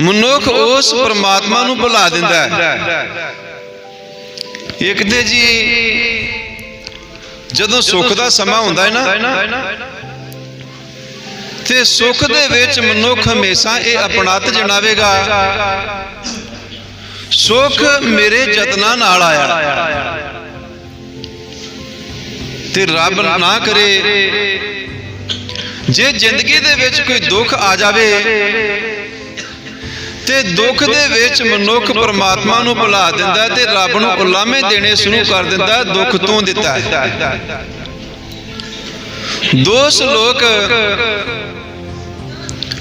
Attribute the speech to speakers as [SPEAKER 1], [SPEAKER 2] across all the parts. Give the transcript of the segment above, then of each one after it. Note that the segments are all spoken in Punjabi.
[SPEAKER 1] ਮਨੁੱਖ ਉਸ ਪਰਮਾਤਮਾ ਨੂੰ ਭੁਲਾ ਦਿੰਦਾ ਹੈ। ਇੱਕ ਤੇ ਜੀ ਜਦੋਂ ਸੁੱਖ ਦਾ ਸਮਾਂ ਹੁੰਦਾ ਹੈ ਨਾ, ਤੇ ਸੁੱਖ ਦੇ ਵਿੱਚ ਮਨੁੱਖ ਹਮੇਸ਼ਾ ਇਹ ਅਪਣਤ ਜਣਾਵੇਗਾ ਸੁੱਖ ਮੇਰੇ ਯਤਨਾਂ ਨਾਲ ਆਇਆ। ਤੇ ਰੱਬ ਨਾ ਕਰੇ। ਜੇ ਜ਼ਿੰਦਗੀ ਦੇ ਵਿੱਚ ਕੋਈ ਦੁੱਖ ਆ ਜਾਵੇ ਤੇ ਦੁੱਖ ਦੇ ਵਿੱਚ ਮਨੁੱਖ ਪਰਮਾਤਮਾ ਨੂੰ ਭੁਲਾ ਦਿੰਦਾ ਤੇ ਰੱਬ ਨੂੰ ਉਲਾਮੇ ਦੇਣੇ ਸ਼ੁਰੂ ਕਰ ਦਿੰਦਾ ਦੁੱਖ ਤੂੰ ਦਿੱਤਾ ਹੈ। ਦੋ ਸ਼ਲੋਕ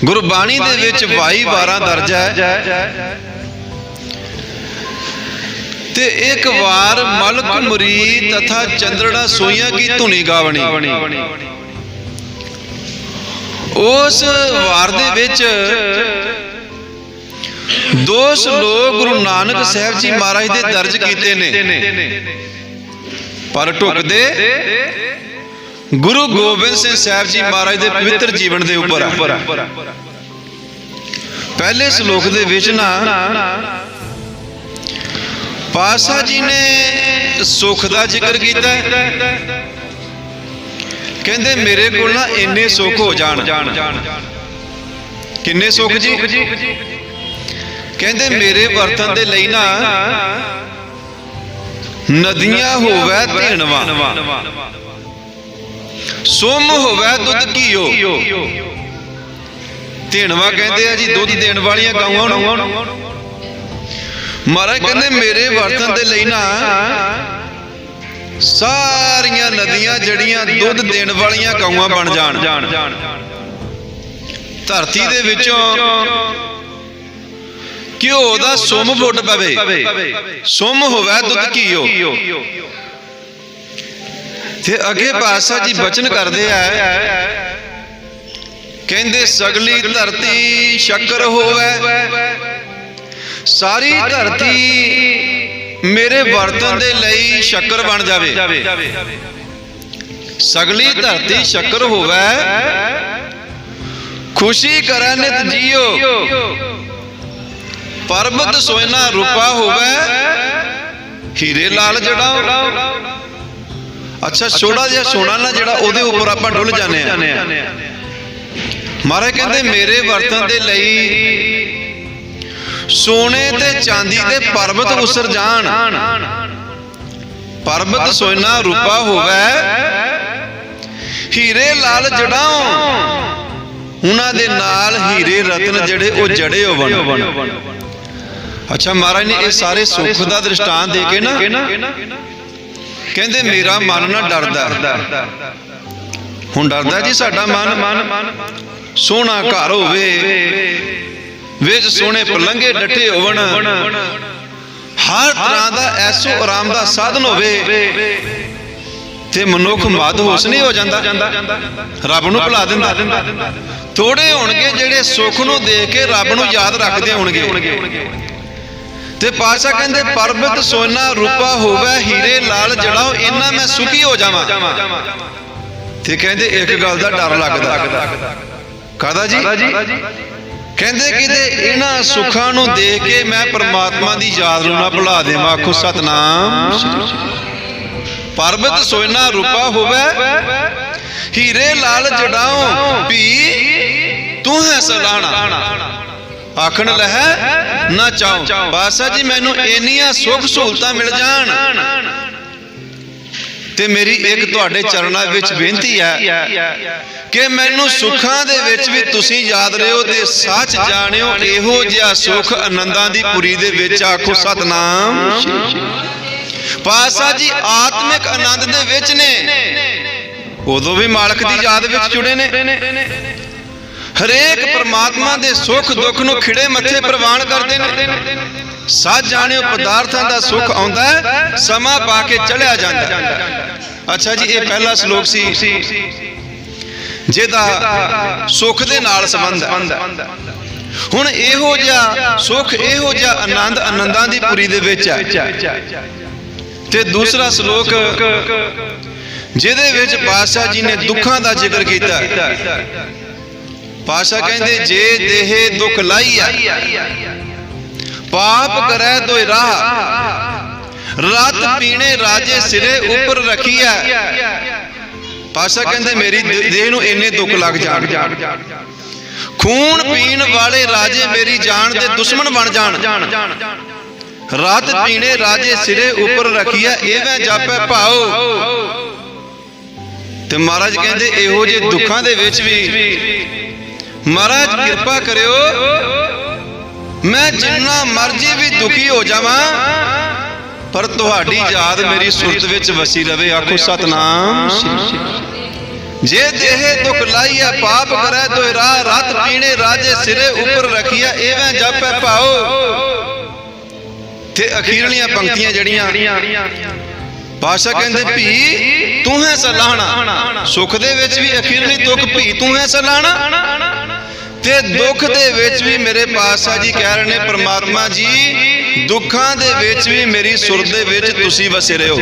[SPEAKER 1] ਗੁਰਬਾਣੀ ਦੇ ਵਿੱਚ 22 ਵਾਰਾਂ ਦਰਜ ਹੈ। ਤੇ ਇੱਕ ਵਾਰ ਮਲਕ ਮੁਰੀਦ ਤਥਾ ਚੰਦਰੜਾ ਸੋਈਆਂ ਕੀ ਧੁਨੀ ਗਾਵਣੀ। ਉਸ ਵਾਰ ਦੇ ਵਿੱਚ ਦੋ ਸ਼ਲੋਕ ਗੁਰੂ ਨਾਨਕ ਸਾਹਿਬ ਜੀ ਮਹਾਰਾਜ ਦੇ ਦਰਜ ਕੀਤੇ ਨੇ। ਪਰ ਢੁਕਦੇ ਗੁਰੂ ਗੋਬਿੰਦ ਸਿੰਘ ਸਾਹਿਬ ਜੀ ਮਹਾਰਾਜ ਦੇ ਪਵਿੱਤਰ ਜੀਵਨ ਦੇ ਉੱਪਰ ਪਹਿਲੇ ਸ਼ਲੋਕ ਦੇ ਵਿੱਚ ਨਾ ਪਾਤਸ਼ਾਹ ਜੀ ਨੇ ਸੁਖ ਦਾ ਜ਼ਿਕਰ ਕੀਤਾ। ਕਹਿੰਦੇ, ਮੇਰੇ ਕੋਲ ਨਾ ਇੰਨੇ ਸੁਖ ਹੋ ਜਾਣ। ਕਿੰਨੇ ਸੁਖ ਜੀ? ਕਹਿੰਦੇ, ਮੇਰੇ ਵਰਤਨ ਦੇ ਲਈ ਨਾ ਨਦੀਆਂ ਹੋਵੇ ਧੇਣਵਾ। ਸੁਮ ਹੋਵੇ ਦੁੱਧ ਕੀਓ ਧੇਣਵਾ ਕਹਿੰਦੇ ਆ ਜੀ, ਦੁੱਧ ਦੇਣ ਵਾਲੀਆਂ ਗਾਵਾਂ ਨੂੰ। ਮਹਾਰਾਜ ਕਹਿੰਦੇ ਮੇਰੇ ਵਰਤਨ ਦੇ ਲਈ ਨਾ ਸਾਰੀਆਂ ਨਦੀਆਂ ਜੜੀਆਂ ਦੁੱਧ ਦੇਣ ਵਾਲੀਆਂ ਗਾਵਾਂ ਬਣ ਜਾਣ। ਧਰਤੀ ਦੇ ਵਿੱਚੋਂ ਘਿਓ ਦਾ ਸੁਮ ਫੁੱਟ ਪਵੇ। ਸੁਮ ਹੋਵੇ ਦੁੱਧ ਘੀਓ। ਤੇ ਅੱਗੇ ਪਾਤਸ਼ਾਹ ਜੀ ਬਚਨ ਕਰਦੇ ਆ। ਕਹਿੰਦੇ ਸਗਲੀ ਧਰਤੀ ਸ਼ੱਕਰ ਹੋਵੇ। ਸਾਰੀ ਧਰਤੀ ਮੇਰੇ ਵਰਤਨ ਦੇ ਲਈ ਸ਼ੱਕਰ ਬਣ ਜਾਵੇ। ਸਗਲੀ ਧਰਤੀ ਸ਼ੱਕਰ ਹੋਵੇ। ਖੁਸ਼ੀ ਕਰੈ ਨਿਤ ਜੀਓ। ਪਰਬਤ ਸੋਇਨਾ ਰੂਪਾ ਹੋਵੇ। ਹੀਰੇ ਲਾਲ ਜੜਾ ਅੱਛਾ ਛੋੜਾ ਜਿਹਾ ਸੋਨਾ ਨਾ ਜਿਹੜਾ ਉਹਦੇ ਉੱਪਰ ਆਪਾਂ ਡੁੱਲ ਜਾਂਦੇ ਆ ਮਹਾਰਾਜ ਕਹਿੰਦੇ ਮੇਰੇ ਵਰਤਨ ਦੇ ਲਈ ਸੋਨੇ ਤੇ ਚਾਂਦੀ ਦੇ ਪਰਬਤ ਉਸਰ ਜਾਣ। ਪਰਬਤ ਸੋਨਾ ਰੂਪਾ ਹੋਵੇ ਹੀਰੇ ਲਾਲ ਜੜਾਓ ਉਹਨਾਂ ਦੇ ਨਾਲ ਹੀਰੇ ਰਤਨ ਜਿਹੜੇ ਉਹ ਜੜੇ ਹੋਵਣ। ਅੱਛਾ ਮਹਾਰਾਜ ਨੇ ਇਹ ਸਾਰੇ ਸੁੱਖ ਦਾ ਦ੍ਰਿਸ਼ਟਾਂਤ ਦੇ ਕੇ ਨਾ ਕਹਿੰਦੇ ਮੇਰਾ ਮਨ ਨਾ ਡਰਦਾ। ਹੁਣ ਡਰਦਾ ਜੀ ਸਾਡਾ ਮਨ। ਸੋਹਣਾ ਘਰ ਹੋਵੇ। ਵਿੱਚ ਸੋਹਣੇ ਪਲੰਗੇ ਡੱਠੇ ਹੋਵਣ ਹਰ ਤਰ੍ਹਾਂ ਦਾ ਐਸੋ ਆਰਾਮ ਦਾ ਸਾਧਨ ਹੋਵੇ ਤੇ ਮਨੁੱਖ ਮਦ ਹੋਸ਼ ਹੋ ਜਾਂਦਾ। ਰੱਬ ਨੂੰ ਭੁਲਾ ਦਿੰਦਾ। ਥੋੜੇ ਹੋਣਗੇ ਜਿਹੜੇ ਸੁੱਖ ਨੂੰ ਦੇਖ ਕੇ ਰੱਬ ਨੂੰ ਯਾਦ ਰੱਖਦੇ ਹੋਣਗੇ। ਤੇ ਪਾਸ਼ਾ ਕਹਿੰਦੇ, ਪਰਬਤ ਸੋਨਾ ਰੂਪਾ ਹੋਵੇ, ਹੀਰੇ ਲਾਲ ਜੜਾਓ ਇੰਨਾ ਮੈਂ ਸੁਖੀ ਹੋ ਜਾਵਾਂ। ਤੇ ਕਹਿੰਦੇ, ਇੱਕ ਗੱਲ ਦਾ ਡਰ ਲੱਗਦਾ। ਕਾਦਾ ਜੀ? ਕਹਿੰਦੇ ਕਿਤੇ ਇਹਨਾਂ ਸੁੱਖਾਂ ਨੂੰ ਦੇਖ ਕੇ ਮੈਂ ਪ੍ਰਮਾਤਮਾ ਦੀ ਯਾਦ ਨੂੰ ਨਾ ਭੁਲਾ ਦੇਵਾਂ। ਆਖੋ, ਸਤਨਾਮ। ਪਰਬਤ ਸੋਨਾ ਰੂਪਾ ਹੋਵੇ, ਹੀਰੇ ਲਾਲ ਜੜਾਓ ਵੀ ਤੂੰ ਹੈ ਸਲਾਣਾ। ਆਖਣ ਲਹਿ, ਨਾ ਚਾਉ। ਬਾਸਾ ਜੀ, ਮੈਨੂੰ ਇੰਨੀਆਂ ਸੁੱਖ ਸਹੂਲਤਾਂ ਮਿਲ ਜਾਣ। ਤੇ ਮੇਰੀ ਇੱਕ ਤੁਹਾਡੇ ਚਰਨਾਂ ਵਿੱਚ ਬੇਨਤੀ ਹੈ ਕਿ ਮੈਨੂੰ ਸੁੱਖਾਂ ਦੇ ਵਿੱਚ ਵੀ ਤੁਸੀਂ ਯਾਦ ਰਿਓ ਤੇ ਸੱਚ ਜਾਣਿਓ ਇਹੋ ਜਿਹਾ ਸੁੱਖ ਆਨੰਦਾਂ ਦੀ ਪੁਰੀ ਦੇ ਵਿੱਚ ਆਖੋ ਸਤਨਾਮ। ਪਾਸਾ ਜੀ ਆਤਮਿਕ ਆਨੰਦ ਦੇ ਵਿੱਚ ਨੇ। ਉਦੋਂ ਵੀ ਮਾਲਕ ਦੀ ਯਾਦ ਵਿੱਚ ਜੁੜੇ ਨੇ। ਹਰੇਕ ਪ੍ਰਮਾਤਮਾ ਦੇ ਸੁੱਖ ਦੁੱਖ ਨੂੰ ਖਿੜੇ ਮੱਥੇ ਪ੍ਰਵਾਨ ਕਰਦੇ ਨੇ। ਸਾਜ ਜਾਣਿਓ, ਪਦਾਰਥਾਂ ਦਾ ਸੁੱਖ ਆਉਂਦਾ ਹੈ, ਸਮਾਂ ਪਾ ਕੇ ਚਲਿਆ ਜਾਂਦਾ ਅੱਛਾ ਜੀ, ਇਹ ਪਹਿਲਾ ਸ਼ਲੋਕ ਸੀ। ਜਿਹਦਾ ਸੁੱਖ ਦੇ ਨਾਲ ਸੰਬੰਧ ਹੈ। ਹੁਣ ਇਹੋ ਜਿਹਾ ਸੁੱਖ, ਇਹੋ ਜਿਹਾ ਆਨੰਦ ਆਨੰਦਾਂ ਦੀ ਪੁਰੀ ਦੇ ਵਿੱਚ ਹੈ। ਤੇ ਦੂਸਰਾ ਸ਼ਲੋਕ, ਜਿਹਦੇ ਵਿੱਚ ਪਾਤਸ਼ਾਹ ਜੀ ਨੇ ਦੁੱਖਾਂ ਦਾ ਜ਼ਿਕਰ ਕੀਤਾ ਪਾਤਸ਼ਾਹ ਕਹਿੰਦੇ ਜੇ ਦੇਹ ਦੁੱਖ ਲਾਈਆ ਪਾਪ ਕਰੈ ਤੋਇ ਰਾਹ। ਰਤ ਪੀਣੇ ਰਾਜੇ ਸਿਰੇ ਉੱਪਰ ਰਖੀਐ। ਪਾਤਸ਼ਾਹ ਕਹਿੰਦੇ ਮੇਰੀ ਦੇਹ ਨੂੰ ਇੰਨੇ ਦੁੱਖ ਲੱਗ ਜਾਣ। ਖੂਨ ਪੀਣ ਵਾਲੇ ਰਾਜੇ ਮੇਰੀ ਜਾਨ ਦੇ ਦੁਸ਼ਮਣ ਬਣ ਜਾਣ। ਰਤ ਪੀਣੇ ਰਾਜੇ ਸਿਰੇ ਉੱਪਰ ਰਖੀਐ ਐਵੇਂ ਜਾਪੈ ਭਾਉ। ਤੇ ਮਹਾਰਾਜ ਕਹਿੰਦੇ ਇਹੋ ਜਿਹੇ ਦੁੱਖਾਂ ਦੇ ਵਿੱਚ ਵੀ ਮਹਾਰਾਜ, ਕਿਰਪਾ ਕਰਿਓ। ਮੈਂ ਜਿੰਨਾ ਮਰਜ਼ੀ ਵੀ ਦੁਖੀ ਹੋ ਜਾਵਾਂ, ਪਰ ਤੁਹਾਡੀ ਯਾਦ ਮੇਰੀ ਸੁਰਤ ਵਿੱਚ ਵਸੀ ਰਵੇ, ਆਖੋ ਸਤਨਾਮ ਜੇ ਦੇਹ ਦੁਖ ਲਾਈਐ, ਪਾਪ ਕਰੈ ਤੋਇ ਰਾਹ ਰਤ ਪੀਣੇ ਰਾਜੇ ਸਿਰੇ ਉੱਪਰ ਰਖੀਐ ਐਵੇਂ ਜਾਪੈ ਭਾਓ। ਤੇ ਅਖੀਰਲੀਆਂ ਪੰਕਤੀਆਂ ਜਿਹੜੀਆਂ ਪਾਸ਼ਾ ਕਹਿੰਦੇ, ਭੀ, ਤੂੰ ਹੈ ਸਲਾਹਣਾ। ਸੁਖ ਦੇ ਵਿੱਚ ਵੀ ਅਖੀਰਲੀ ਦੁੱਖ ਭੀ, ਤੂੰ ਹੈ ਸਲਾਹਣਾ। ਤੇ ਦੁੱਖ ਦੇ ਵਿੱਚ ਵੀ ਮੇਰੇ ਪਾਤਸ਼ਾਹ ਜੀ ਕਹਿ ਰਹੇ ਨੇ, ਪਰਮਾਤਮਾ ਜੀ, ਦੁੱਖਾਂ ਦੇ ਵਿੱਚ ਵੀ ਮੇਰੀ ਸੁਰ ਦੇ ਵਿੱਚ ਤੁਸੀਂ ਵਸੇ ਰਹੋ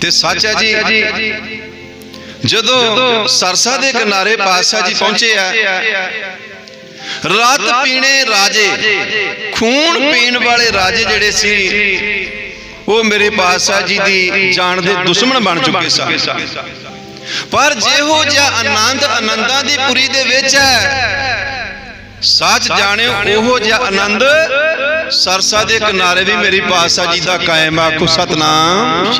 [SPEAKER 1] ਤੇ ਸੱਚ ਹੈ ਜੀ, ਜਦੋਂ ਸਰਸਾ ਦੇ ਕਿਨਾਰੇ ਪਾਤਸ਼ਾਹ ਜੀ ਪਹੁੰਚੇ ਆ, ਰਾਤ ਪੀਣੇ ਰਾਜੇ, ਖੂਨ ਪੀਣ ਵਾਲੇ ਰਾਜੇ ਜਿਹੜੇ ਸੀ, ਉਹ ਮੇਰੇ ਪਾਤਸ਼ਾਹ ਜੀ ਦੀ ਜਾਨ ਦੇ ਦੁਸ਼ਮਣ ਬਣ ਚੁੱਕੇ ਸਨ। ਪਰ ਜਿਹੋ ਜਿਹਾ ਆਨੰਦ ਆਨੰਦਾਂ ਦੀ ਪੁਰੀ ਦੇ ਵਿੱਚ ਹੈ। ਸੱਚ ਜਾਣਿਓ ਉਹੋ ਜਿਹਾ ਆਨੰਦ ਸਰਸਾ ਦੇ ਕਿਨਾਰੇ ਵੀ ਮੇਰੀ ਪਾਤਸ਼ਾਹ ਜੀ ਦਾ ਕਾਇਮ ਆਖੋ ਸਤਨਾਮ।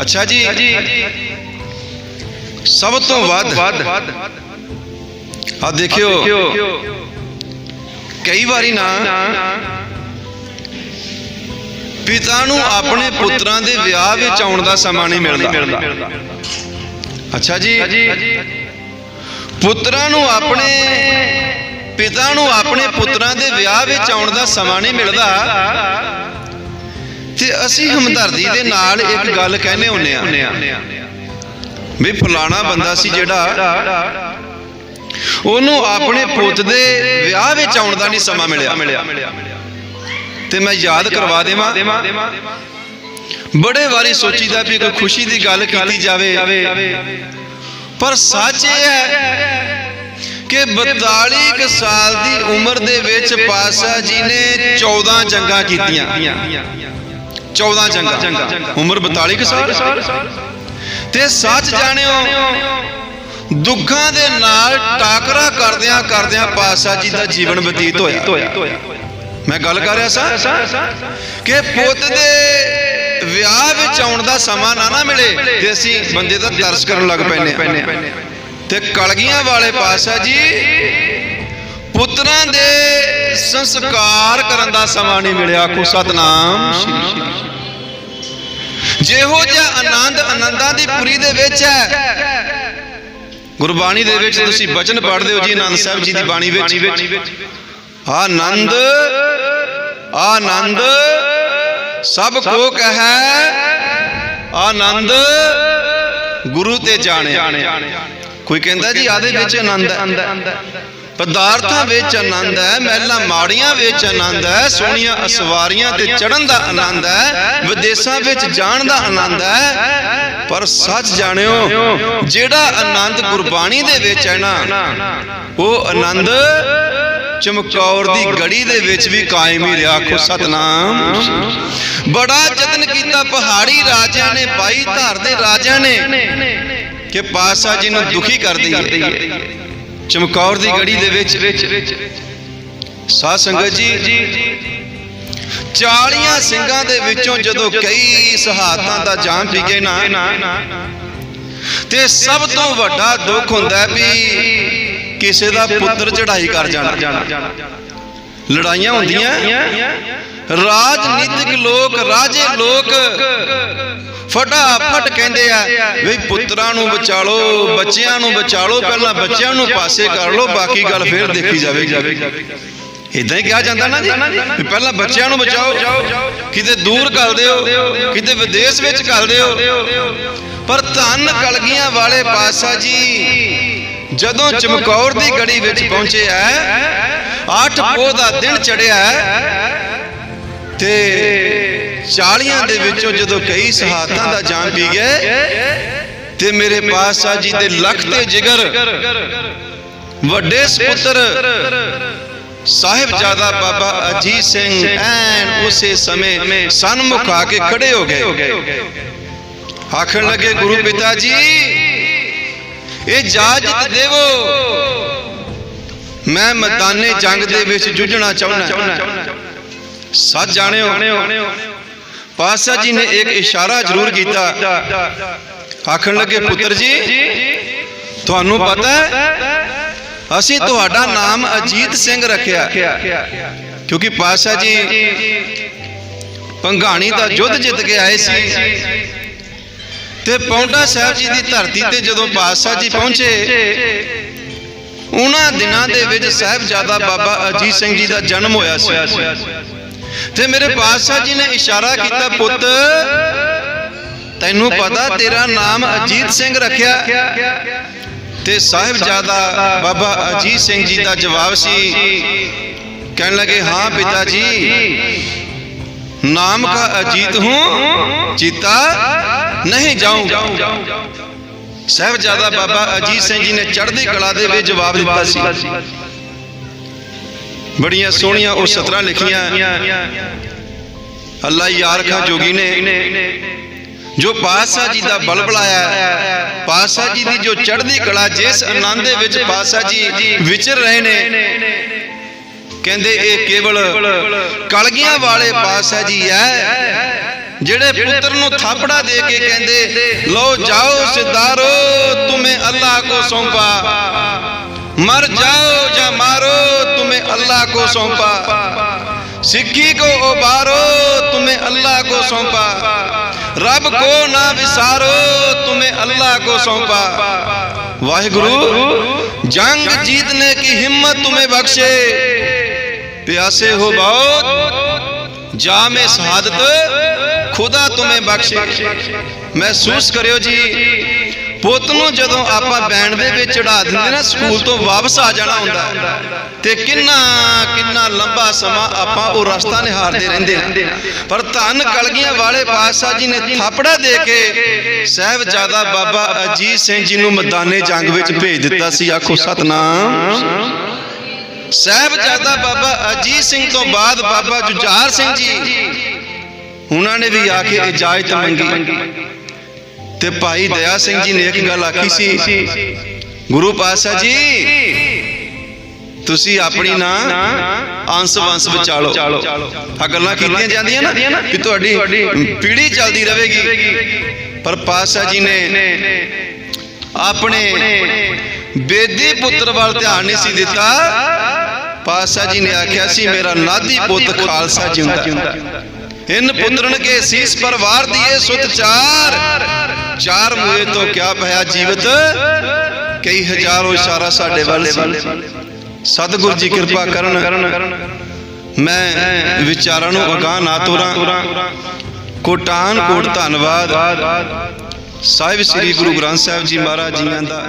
[SPEAKER 1] ਅੱਛਾ ਜੀ। ਸਭ ਤੋਂ ਵੱਧ ਆ ਦੇਖਿਓ। ਕਈ ਵਾਰੀ ਨਾ ਪਿਤਾ ਨੂੰ ਆਪਣੇ ਪੁੱਤਰਾਂ ਦੇ ਵਿਆਹ ਵਿੱਚ ਆਉਣ ਦਾ ਸਮਾਂ ਨਹੀਂ ਮਿਲਦਾ। ਅੱਛਾ ਜੀ। ਪੁੱਤਰਾਂ ਨੂੰ ਆਪਣੇ ਪਿਤਾ ਨੂੰ ਆਪਣੇ ਪੁੱਤਰਾਂ ਦੇ ਵਿਆਹ ਵਿੱਚ ਆਉਣ ਦਾ ਸਮਾਂ ਨਹੀਂ ਮਿਲਦਾ। ਤੇ ਅਸੀਂ ਹਮਦਰਦੀ ਦੇ ਨਾਲ ਇੱਕ ਗੱਲ ਕਹਿੰਦੇ ਹੁੰਨੇ ਆ ਵੀ ਫਲਾਣਾ ਬੰਦਾ ਸੀ ਜਿਹੜਾ ਉਹਨੂੰ ਆਪਣੇ ਪੁੱਤ ਦੇ ਵਿਆਹ ਵਿੱਚ ਆਉਣ ਦਾ ਨਹੀਂ ਸਮਾਂ ਮਿਲਿਆ। ਤੇ ਮੈਂ ਯਾਦ ਕਰਵਾ ਦੇਵਾਂ। ਬੜੇ ਵਾਰੀ ਸੋਚੀਦਾ ਵੀ ਕੋਈ ਖੁਸ਼ੀ ਦੀ ਗੱਲ ਕੀਤੀ ਜਾਵੇ, ਪਰ ਸੱਚ ਇਹ ਹੈ ਕਿ 42 ਕੁ ਸਾਲ ਦੀ ਉਮਰ ਦੇ ਵਿੱਚ ਪਾਸਾ ਜੀ ਨੇ 14 ਜੰਗਾਂ ਕੀਤੀਆਂ। 14 ਜੰਗਾਂ। ਉਮਰ 42 ਸਾਲ। ਤੇ ਸੱਚ ਜਾਣਿਓ, ਦੁੱਖਾਂ ਦੇ ਨਾਲ ਟਾਕਰਾ ਕਰਦਿਆਂ ਕਰਦਿਆਂ ਪਾਸਾ ਜੀ ਦਾ ਜੀਵਨ ਬਤੀਤ ਹੋਇਆ। ਮੈਂ ਗੱਲ ਕਰ ਰਿਹਾ ਸਾਂ ਕਿ ਪੁੱਤ ਦੇ ਵਿਆਹ ਵਿੱਚ ਆਉਣ ਦਾ ਸਮਾਂ ਨਾ ਨਾ ਮਿਲੇ ਤੇ ਅਸੀਂ ਬੰਦੇ ਦਾ ਤਰਸ ਕਰਨ ਲੱਗ ਪੈਨੇ ਆ ਤੇ ਕਲਗੀਆਂ ਵਾਲੇ ਪਾਸ਼ਾ ਜੀ, ਪੁੱਤਰਾਂ ਦੇ ਸੰਸਕਾਰ ਕਰਨ ਦਾ ਸਮਾਂ ਨਹੀਂ ਮਿਲਿਆ। ਆਖੋ, ਸਤਨਾਮ ਜਿਹੋ ਜਿਹਾ ਆਨੰਦ ਆਨੰਦਾਂ ਦੀ ਪੁਰੀ ਦੇ ਵਿੱਚ ਹੈ, ਗੁਰਬਾਣੀ ਦੇ ਵਿੱਚ ਤੁਸੀਂ ਬਚਨ ਪੜ੍ਹਦੇ ਹੋ ਜੀ, ਆਨੰਦ ਸਾਹਿਬ ਜੀ ਦੀ ਬਾਣੀ ਵਿੱਚ। ਆਨੰਦ ਆਨੰਦ ਸਭ ਕੋ ਕਹੈ ਆਨੰਦ ਗੁਰੂ ਤੇ ਜਾਣਿਆ। ਕੋਈ ਕਹਿੰਦਾ ਜੀ ਆਦੇ ਵਿੱਚ ਆਨੰਦ ਹੈ। ਪਦਾਰਥਾਂ ਵਿੱਚ ਆਨੰਦ ਹੈ ਮਹਿਲਾਂ ਮਾੜੀਆਂ ਵਿੱਚ ਆਨੰਦ ਹੈ ਸੋਹਣੀਆਂ ਅਸਵਾਰੀਆਂ ਤੇ ਚੜਨ ਦਾ ਆਨੰਦ ਹੈ ਵਿਦੇਸ਼ਾਂ ਵਿੱਚ ਜਾਣ ਦਾ ਆਨੰਦ ਹੈ। ਪਰ ਸੱਚ ਜਾਣਿਓ ਜਿਹੜਾ ਆਨੰਦ ਗੁਰਬਾਣੀ ਦੇ ਵਿੱਚ ਹੈ ਨਾ ਉਹ ਆਨੰਦ ਚਮਕੌਰ ਦੀ ਗੜੀ ਦੇ ਵਿੱਚ ਵੀ ਕਾਇਮ ਹੀ ਰਿਹਾ ਆਖੋ ਸਤਨਾਮ। ਬੜਾ ਯਤਨ ਕੀਤਾ ਪਹਾੜੀ ਰਾਜਿਆਂ ਨੇ, ਬਾਈ ਧਾਰ ਦੇ ਰਾਜਿਆਂ ਨੇ, ਕਿ ਪਾਸਾ ਜੀ ਨੂੰ ਦੁਖੀ ਕਰ ਦਈਏ। ਚਮਕੌਰ ਦੀ ਗੜੀ ਦੇ ਵਿੱਚ ਸਾਧ ਸੰਗਤ ਜੀ 40 ਸਿੰਘਾਂ ਦੇ ਵਿੱਚੋਂ ਜਦੋਂ ਕਈ ਸਹਾਤਾਂ ਦਾ ਜਾਨ ਪੀ ਗਏ ਨਾ, ਤੇ ਸਭ ਤੋਂ ਵੱਡਾ ਦੁੱਖ ਹੁੰਦਾ ਵੀ ਕਿਸੇ ਦਾ ਪੁੱਤਰ ਚੜਾਈ ਕਰ ਜਾਣਾ। ਲੜਾਈਆਂ ਹੁੰਦੀਆਂ। ਰਾਜਨੀਤਿਕ ਲੋਕ ਰਾਜੇ ਲੋਕ ਫਟਾਫਟ ਕਹਿੰਦੇ ਆ ਵੀ ਪੁੱਤਰਾਂ ਨੂੰ ਬਚਾ ਲਓ ਬੱਚਿਆਂ ਨੂੰ ਬਚਾ ਲਓ ਪਹਿਲਾਂ ਬੱਚਿਆਂ ਨੂੰ ਪਾਸੇ ਕਰ ਲਓ ਬਾਕੀ ਗੱਲ ਫੇਰ ਦੇਖੀ ਜਾਵੇਗੀ। ਇਦਾਂ ਹੀ ਕਿਹਾ ਜਾਂਦਾ ਨਾ ਜੀ ਵੀ ਪਹਿਲਾਂ ਬੱਚਿਆਂ ਨੂੰ ਬਚਾਓ ਕਿਤੇ ਦੂਰ ਕਰ ਦਿਓ ਕਿਤੇ ਵਿਦੇਸ਼ ਵਿੱਚ ਕਰ ਦਿਓ। ਪਰ ਧੰਨ ਕਲਗੀਆਂ ਵਾਲੇ ਪਾਸਾ ਜੀ ਜਦੋਂ ਚਮਕੌਰ ਦੀ ਗੜੀ ਵਿੱਚ ਪਹੁੰਚੇ ਐ ਅੱਠ ਪੋਹ ਦਾ ਦਿਨ ਚੜਿਆ ਤੇ 40 ਦੇ ਵਿੱਚੋਂ ਜਦੋਂ ਕਈ ਸਹਾਤਾਂ ਦਾ ਜਾਮ ਪੀ ਗਏ ਤੇ ਮੇਰੇ ਪਾਤਸ਼ਾਹ ਜੀ ਦੇ ਲਖ ਤੇ ਜਿਗਰ, ਵੱਡੇ ਸੁਪੁੱਤਰ ਸਾਹਿਬਜ਼ਾਦਾ ਬਾਬਾ ਅਜੀਤ ਸਿੰਘ ਐਨ ਉਸੇ ਸਮੇਂ ਸਨਮੁਖ ਆ ਕੇ ਖੜੇ ਹੋ ਗਏ। ਆਖਣ ਲੱਗੇ, ਗੁਰੂ ਪਿਤਾ ਜੀ ਇਜਾਜ਼ਤ ਦੇਵੋ। ਮੈਂ ਮੈਦਾਨੇ ਜੰਗ ਦੇ ਵਿੱਚ ਜੂਝਣਾ ਚਾਹੁੰਦਾ। ਸੱਚ ਜਾਣਿਓ। ਪਾਤਸ਼ਾਹ ਜੀ ਨੇ ਇੱਕ ਇਸ਼ਾਰਾ ਜ਼ਰੂਰ ਕੀਤਾ। ਆਖਣ ਲੱਗੇ ਪੁੱਤਰ ਜੀ ਤੁਹਾਨੂੰ ਪਤਾ ਹੈ ਅਸੀਂ ਤੁਹਾਡਾ ਨਾਮ ਅਜੀਤ ਸਿੰਘ ਰੱਖਿਆ। ਕਿਉਂਕਿ ਪਾਤਸ਼ਾਹ ਜੀ ਪੰਘਾਣੀ ਦਾ ਯੁੱਧ ਜਿੱਤ ਕੇ ਆਏ ਸੀ। ਤੇ ਪੌਂਟਾ ਸਾਹਿਬ ਜੀ ਦੀ ਧਰਤੀ ਤੇ ਜਦੋਂ ਬਾਦਸ਼ਾਹ ਜੀ ਪਹੁੰਚੇ, ਉਹਨਾਂ ਦਿਨਾਂ ਦੇ ਵਿੱਚ ਸਹਿਬਜ਼ਾਦਾ ਬਾਬਾ ਅਜੀਤ ਸਿੰਘ ਜੀ ਦਾ ਜਨਮ ਹੋਇਆ ਸੀ। ਤੇ ਮੇਰੇ ਪਾਤਸ਼ਾਹ ਜੀ ਨੇ ਇਸ਼ਾਰਾ ਕੀਤਾ, ਪੁੱਤ, ਤੈਨੂੰ ਪਤਾ ਤੇਰਾ ਨਾਮ ਅਜੀਤ ਸਿੰਘ ਰੱਖਿਆ। ਤੇ ਸਾਹਿਬਜ਼ਾਦਾ ਬਾਬਾ ਅਜੀਤ ਸਿੰਘ ਜੀ ਦਾ ਜਵਾਬ ਸੀ, ਕਹਿਣ ਲੱਗੇ, ਹਾਂ ਪਿਤਾ ਜੀ, ਨਾਮ ਕਾ ਅਜੀਤ ਹੂੰ, ਚੀਤਾ ਨਹੀਂ ਜਾਊਂਗਾ ਸਹਿਬਜ਼ਾਦਾ ਬਾਬਾ ਅਜੀਤ ਸਿੰਘ ਜੀ ਨੇ ਚੜ੍ਹਦੀ ਕਲਾ ਦੇ ਵਿੱਚ ਜਵਾਬ ਦਿੱਤਾ ਸੀ। ਬੜੀਆਂ ਸੋਹਣੀਆਂ ਉਹ ਸਤਰਾਂ ਲਿਖੀਆਂ। ਅੱਲਾ ਯਾਰ ਖਾਂ ਜੋਗੀ ਨੇ। ਜੋ ਪਾਸਾ ਜੀ ਦਾ ਬਲਬਲ ਆਇਆ ਪਾਸਾ ਜੀ ਦੀ ਜੋ ਚੜ੍ਹਦੀ ਕਲਾ ਜਿਸ ਆਨੰਦ ਦੇ ਵਿੱਚ ਪਾਸਾ ਜੀ ਵਿਚਰ ਰਹੇ ਨੇ। ਕਹਿੰਦੇ ਇਹ ਕੇਵਲ ਕਲਗੀਆਂ ਵਾਲੇ ਪਾਸਾ ਜੀ ਹੈ। ਜਿਹੜੇ ਪੁੱਤਰ ਨੂੰ ਥਾਪੜਾ ਦੇ ਕੇ ਕਹਿੰਦੇ ਲੋ ਜਾਓ ਸਿਦਾਰੋ ਤੁਮੇ ਅੱਲਾਹ ਕੋ ਸੌਂਪਾ ਮਰ ਜਾਓ ਜਾਂ ਮਾਰੋ ਤੁਮੇ ਅੱਲਾਹ ਕੋ ਸੌਂਪਾ ਸਿੱਖੀ ਕੋ ਉਬਾਰੋ ਤੁਮੇ ਅੱਲਾਹ ਕੋ ਸੌਂਪਾ ਰੱਬ ਕੋ ਨਾ ਵਿਸਾਰੋ ਤੁਮੇ ਅੱਲਾਹ ਕੋ ਸੌਂਪਾ ਵਾਹਿਗੁਰੂ ਜੰਗ जीतने की हिम्मत तुम्हें बख्शे प्यासे हो बहुत जा में शहादत ਖੁਦਾ ਤੁਮੇ ਬਖਸ਼ੇ। ਮਹਿਸੂਸ ਕਰਿਓ ਜੀ, ਪੁੱਤ ਨੂੰ ਜਦੋਂ ਆਪਾਂ ਬੈਣ ਦੇ ਵਿੱਚ ਚੜਾ ਦਿੰਦੇ ਨਾ, ਸਕੂਲ ਤੋਂ ਵਾਪਸ ਆ ਜਾਣਾ ਹੁੰਦਾ ਤੇ ਕਿੰਨਾ ਕਿੰਨਾ ਲੰਬਾ ਸਮਾਂ ਆਪਾਂ ਉਹ ਰਸਤਾ ਨਿਹਾਰਦੇ ਰਹਿੰਦੇ ਹਾਂ। ਪਰ ਧੰਨ ਕਲਗੀਆਂ ਵਾਲੇ ਪਾਤਸ਼ਾਹ ਜੀ ਨੇ ਥਾਪੜਾ ਦੇ ਕੇ ਸਹਿਬਜ਼ਾਦਾ ਬਾਬਾ ਅਜੀਤ ਸਿੰਘ ਜੀ ਨੂੰ ਮੈਦਾਨੇ ਜੰਗ ਵਿੱਚ ਭੇਜ ਦਿੱਤਾ ਸੀ। ਆਖੋ, ਸਤਨਾਮ। ਸਹਿਬਜ਼ਾਦਾ ਬਾਬਾ ਅਜੀਤ ਸਿੰਘ ਤੋਂ ਬਾਅਦ ਬਾਬਾ ਜੁਝਾਰ ਸਿੰਘ ਜੀ ਉਹਨਾਂ ਨੇ ਵੀ ਆ ਕੇ ਇਜਾਜ਼ਤ ਮੰਗੀ। ਤੇ ਭਾਈ ਦਇਆ ਸਿੰਘ ਜੀ ਨੇ ਇੱਕ ਗੱਲ ਆਖੀ ਸੀ ਗੁਰੂ ਪਾਤਸ਼ਾਹ ਜੀ ਤੁਸੀਂ ਆਪਣੀ ਨਾ ਅੰਸ ਵੰਸ ਵਿਚਾਲੋ। ਆ ਗੱਲਾਂ ਕੀਤੀਆਂ ਜਾਂਦੀਆਂ ਨਾ ਕਿ ਤੁਹਾਡੀ ਪੀੜ੍ਹੀ ਚੱਲਦੀ ਰਹੇਗੀ। ਪਰ ਪਾਤਸ਼ਾਹ ਜੀ ਨੇ ਆਪਣੇ ਬੇਦੀ ਪੁੱਤਰ ਵੱਲ ਧਿਆਨ ਨਹੀਂ ਸੀ ਦਿੱਤਾ। ਪਾਤਸ਼ਾਹ ਜੀ ਨੇ ਆਖਿਆ ਸੀ ਮੇਰਾ ਨਾਦੀ ਪੁੱਤ ਖਾਲਸਾ ਜਿਉਂਦਾ। ਇਨ ਪੁੱਤਰਨ ਕੇ ਸੀਸ ਪਰ ਵਾਰ ਦੀਏ ਸੁਤ ਚਾਰ। ਚਾਰ ਮੂਏ ਤੋਂ ਕਿਆ ਭਇਆ ਜੀਵਤ? ਕਈ ਹਜ਼ਾਰੋ ਇਸ਼ਾਰਾ ਸਾਡੇ ਵੱਲ ਸੀ। ਸਤਿਗੁਰੂ ਜੀ ਕਿਰਪਾ ਕਰਨ। ਮੈਂ ਵਿਚਾਰਾਂ ਨੂੰ ਅਗਾਹ ਨਾ ਤੋਰਾਂ। ਕੋਟਾਨ ਕੋਟ ਧੰਨਵਾਦ। ਸਾਹਿਬ ਸ੍ਰੀ ਗੁਰੂ ਗ੍ਰੰਥ ਸਾਹਿਬ ਜੀ ਮਹਾਰਾਜ ਜੀ ਦਾ।